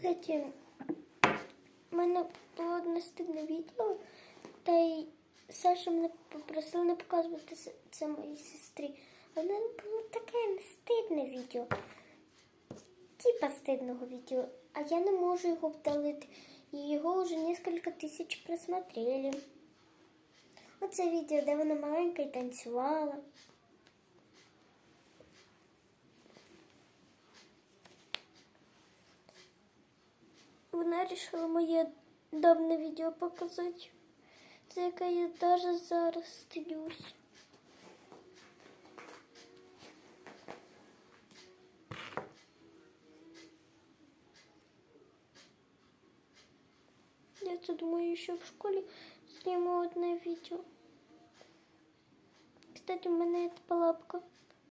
Кстати, в мене було одне стидне відео, та й Саша мене попросила не показувати це- моїй сестрі. А в мене було таке не стидне відео. Типа стидного відео. А я не можу його вдалити. І його вже несколько тисяч просмотрели. Оце відео, де вона маленька і танцювала. Вона вирішила моє давне відео показати. Це яке я навіть зараз стидюсь. Я це думаю, що в школі зніму одне відео. Кстати, у мене є палапка